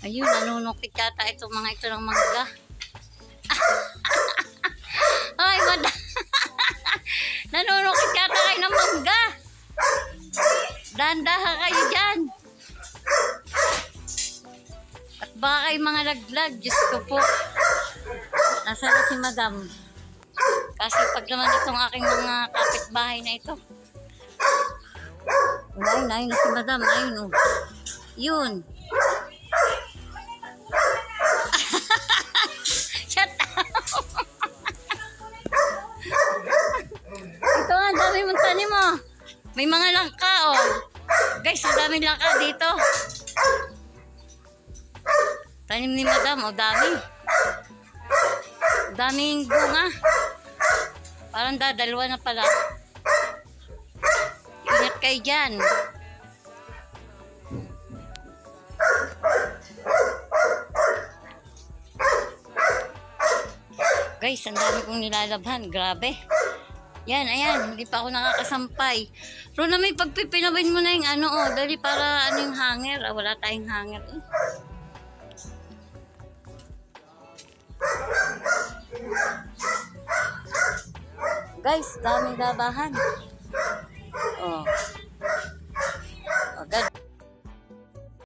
Ayun, nanunukit yata itong mga ito ng mangga. Ay, madam. nanunukit yata kayo ng mangga. Dandahan kayo dyan. At baka kayo mga laglag. Diyos ko po. Nasaan na si madam? Kasi pag naman itong aking mga kapitbahay na ito. Nay, nay na si madam. Ayun oh. Yun. Ang dami mong tanim mo. May mga langka, oh. Guys, ang daming langka dito. Tanim ni madam, oh, dami. Daming bunga. Parang dadalwa na pala. Ingat kayo dyan. Guys, ang dami kong nilalabhan. Grabe. Yan, ayan. Hindi pa ako nakakasampay. Rona, may pagpipinawin mo na yung ano, oh. Dali para ano yung hanger. Ah, wala tayong hanger. Eh. Guys, daming labahan. Oh.